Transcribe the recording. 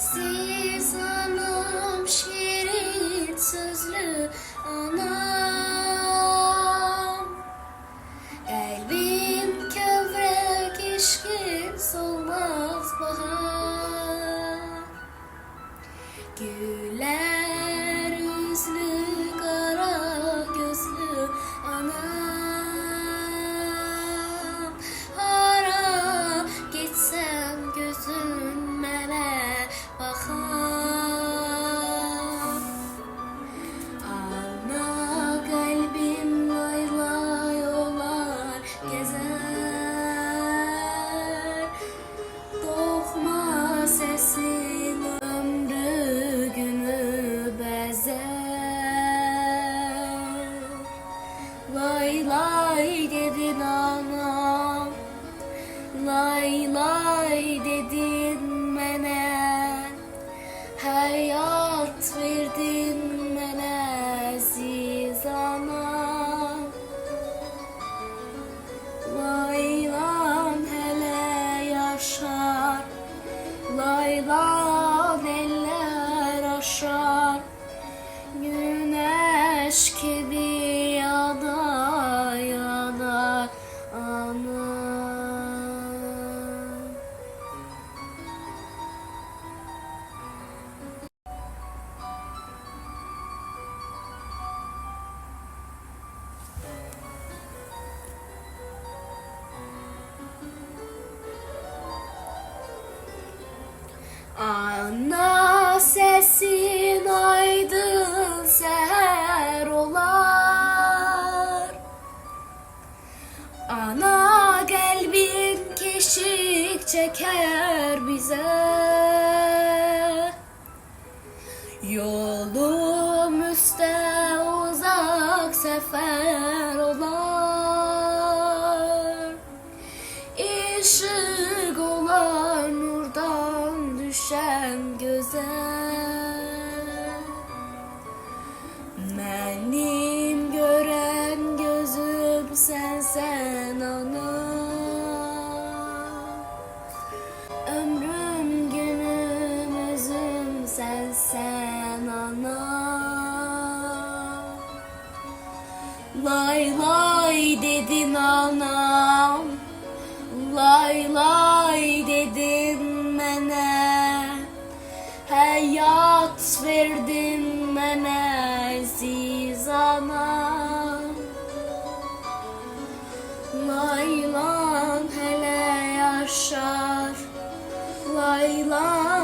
Aziz anam şirin sözlü anam Lay lay dedin anam. Lay lay dedin mənə Həyat verdin mənə əziz anam. Laylan hələ yaşar. Laylan eller aşar. Güneş gibi çeker bize. Yolum üstte uzak sefer olar. Işık olan nurdan düşen göze. Benim Lay lay dedin anam. Lay lay dedin mənə Həyat verdin mənə əziz anam. Laylan hələ yaşar. Laylan illər